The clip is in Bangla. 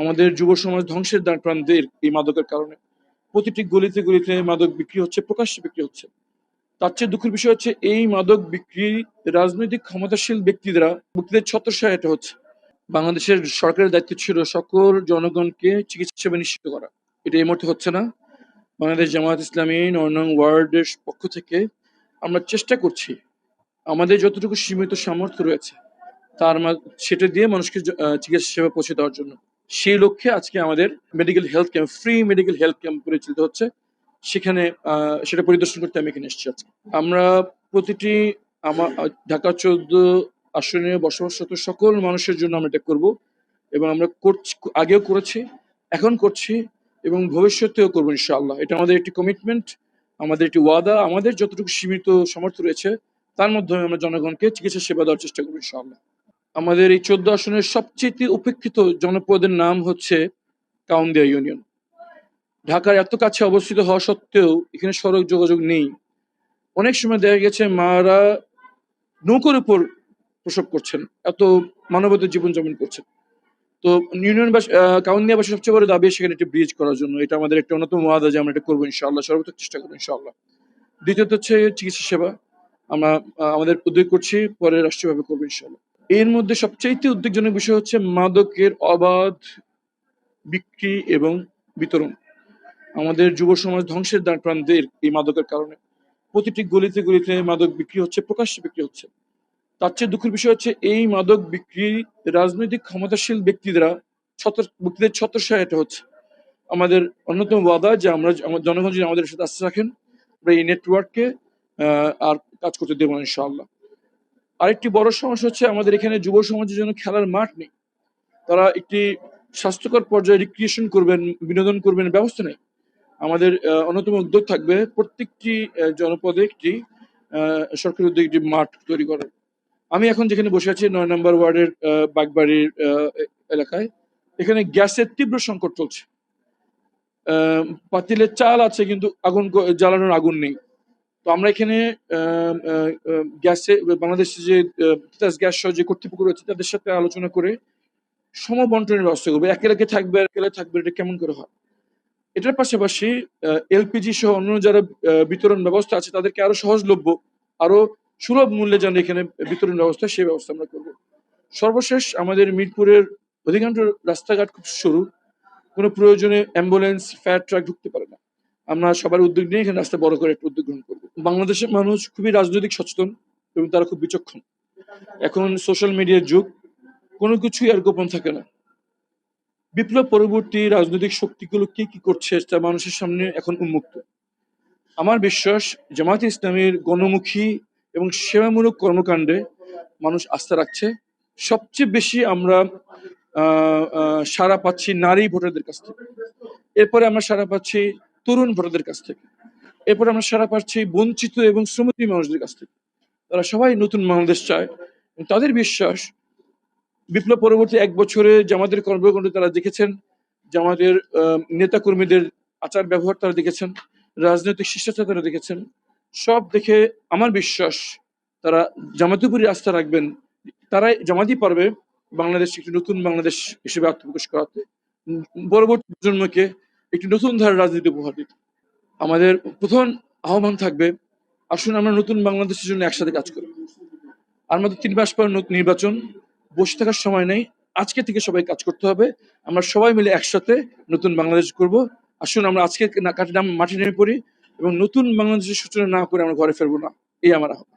আমাদের যুব সমাজ ধ্বংসের দ্বার প্রান্তে এই মাদকের কারণে প্রতিটি গলিতে গলিতে মাদক বিক্রি হচ্ছে, প্রকাশ্যে বিক্রি হচ্ছে। তার চেয়ে দুঃখের বিষয় হচ্ছে, এই মাদক বিক্রি রাজনৈতিক ক্ষমতাশীল ব্যক্তিরা ব্যক্তিদের ছত্রছায়া এটা হচ্ছে। বাংলাদেশের সরকারের দায়িত্ব ছিল সকল জনগণকে চিকিৎসা সেবা নিশ্চিত করা। এটা এই মুহূর্তে হচ্ছে না। বাংলাদেশ জামায়াত ইসলামী নয় নং ওয়ার্ডের পক্ষ থেকে আমরা চেষ্টা করছি, আমাদের যতটুকু সীমিত সামর্থ্য রয়েছে, তার সেটা দিয়ে মানুষকে চিকিৎসা সেবা পৌঁছে দেওয়ার জন্য। সেই লক্ষ্যে আজকে আমাদের medical health camp free medical health camp পরিচালিত হচ্ছে। সেখানে সেটা পরিদর্শন করতে আমি এখানে এসেছি আজকে। আমরা প্রতিটি আমার ঢাকা চোদ্দ আসনে বসবাসরত সকল মানুষের জন্য আমরা এটা করব এবং আমরা করছি আগেও করেছি, এখন করছি এবং ভবিষ্যতেও করব ইনশাআল্লাহ। এটা আমাদের একটি কমিটমেন্ট আমাদের একটি ওয়াদা, আমাদের যতটুকু সীমিত সামর্থ্য রয়েছে, তার মাধ্যমে আমরা জনগণকে চিকিৎসা সেবা দেওয়ার চেষ্টা করব ইনশাআল্লাহ। আমাদের এই চোদ্দ আসনের সবচেয়ে উপেক্ষিত জনপদের নাম হচ্ছে কাউন্দিয়া ইউনিয়ন। ঢাকার এত কাছে অবস্থিত হওয়া সত্ত্বেও এখানে সড়ক যোগাযোগ নেই। অনেক সময় দেখা গেছে মারা নৌকোর উপর প্রসব করছেন, এত মানবতার জীবনযাপন করছেন। তো ইউনিয়ন বাস কাউন্দিয়াবাসী সবচেয়ে বড় দাবি সেখানে একটি ব্রিজ করার জন্য। এটা আমাদের একটা অন্যতম ওয়াদা যে আমরা এটা করব ইনশাআল্লাহ, সর্বোচ্চ চেষ্টা করব ইনশাআল্লাহ। দ্বিতীয়ত হচ্ছে চিকিৎসা সেবা। আমরা আমাদের উদ্যোগ করছি, পরে রাষ্ট্রীয়ভাবে করব ইনশাআল্লাহ। এর মধ্যে সবচাইতে উদ্বেগজনক বিষয় হচ্ছে মাদকের অবাধ বিক্রি এবং বিতরণ। আমাদের যুব সমাজ ধ্বংসের দ্বার প্রান্তে এই মাদকের কারণে। প্রতিটি গলিতে গলিতে মাদক বিক্রি হচ্ছে প্রকাশ্যে বিক্রি হচ্ছে। তার চেয়ে দুঃখের বিষয় হচ্ছে, এই মাদক বিক্রি রাজনৈতিক ক্ষমতাশীল ব্যক্তিরা ছত্র, ব্যক্তিদের ছত্রছায়া এটা হচ্ছে। আমাদের অন্যতম ওয়াদা যে আমরা জনগণ যদি আমাদের সাথে আস্থা রাখেন, আমরা এই নেটওয়ার্ককে আর কাজ করতে দেবো ইনশাআল্লাহ। আরেকটি বড় সমস্যা হচ্ছে আমাদের এখানে যুব সমাজের জন্য খেলার মাঠ নেই। তারা একটি স্বাস্থ্যকর পর্যায়ে রিক্রিয়েশন করবেন, বিনোদন করবেন, ব্যবস্থা নেই। আমাদের অন্যতম উদ্যোগ থাকবে প্রত্যেকটি জনপদে একটি সরকারি উদ্যোগ একটি মাঠ তৈরি করার। আমি এখন যেখানে বসে আছি, নয় নম্বর ওয়ার্ডের বাগবাড়ির এলাকায়, এখানে গ্যাসের তীব্র সংকট চলছে। পাতিলের চাল আছে কিন্তু আগুন জ্বালানোর আগুন নেই। তো আমরা এখানে গ্যাসে বাংলাদেশের যে গ্যাস সহ যে কর্তৃপক্ষ রয়েছে তাদের সাথে আলোচনা করে সমবন্টনের ব্যবস্থা করব। এক এলাকায় থাকবে এক এলাকায় থাকবে, এটা কেমন করে হয়? এটার পাশাপাশি এলপিজি সহ অন্য যারা বিতরণ ব্যবস্থা আছে তাদেরকে আরও সহজলভ্য, আরও সুলভ মূল্যে যেন এখানে বিতরণ ব্যবস্থা সেই ব্যবস্থা আমরা করব। সর্বশেষ, আমাদের মিরপুরের অধিকাংশ রাস্তাঘাট খুব সরু, কোনো প্রয়োজনে অ্যাম্বুলেন্স, ফায়ার ট্রাক ঢুকতে পারে না। আমরা সবার উদ্যোগ নিয়ে এখানে রাস্তা বড় করে একটা উদ্যোগ গ্রহণ করব। বাংলাদেশের মানুষ খুবই রাজনৈতিক সচেতন এবং তারা খুব বিচক্ষণ। এখন সোশ্যাল মিডিয়ার যুগ, কোনো কিছুই আর গোপন থাকে না। বিপ্লব পরবর্তী রাজনৈতিক শক্তিগুলো কি কি করছে তা মানুষের সামনে এখন উন্মুক্ত। আমার বিশ্বাস, জামায়াত ইসলামের গণমুখী এবং সেবামূলক কর্মকাণ্ডে মানুষ আস্থা রাখছে। সবচেয়ে বেশি আমরা সাড়া পাচ্ছি নারী ভোটারদের কাছ থেকে। এরপরে আমরা সারা পাচ্ছি তরুণ ভোটারদের কাছ থেকে। এরপর আমরা সারা পাচ্ছি বঞ্চিত এবং শ্রমজীবী মানুষদের কাছ থেকে। তারা সবাই নতুন বাংলাদেশ চায় তাদের বিশ্বাস বিপ্লব পরবর্তী এক বছরে জামাতের কর্মকাণ্ড তারা দেখেছেন, জামাতের নেতা কর্মীদের আচার ব্যবহার তারা দেখেছেন, রাজনৈতিক শিষ্টাচার তারা দেখেছেন। সব দেখে আমার বিশ্বাস তারা জামাতের উপরই আস্থা রাখবেন। তারাই জামাতই পারবে বাংলাদেশ একটি নতুন বাংলাদেশ হিসেবে আত্মপ্রকাশ করাতে। পরবর্তী প্রজন্মকে একটি নতুন ধারার রাজনীতি উপহার আমাদের প্রথম আহ্বান থাকবে, আসুন আমরা নতুন বাংলাদেশের জন্য একসাথে কাজ করি। আর মাত্র তিন মাস পর নির্বাচন, বসে থাকার সময় নেই, আজকে থেকে সবাই কাজ করতে হবে, আমরা সবাই মিলে একসাথে নতুন বাংলাদেশ করব। আসুন আমরা আজকে নাম মাটি নেমে পড়ি এবং নতুন বাংলাদেশের সূচনা না করে আমরা ঘরে ফিরবো না, এই আমার আহ্বান।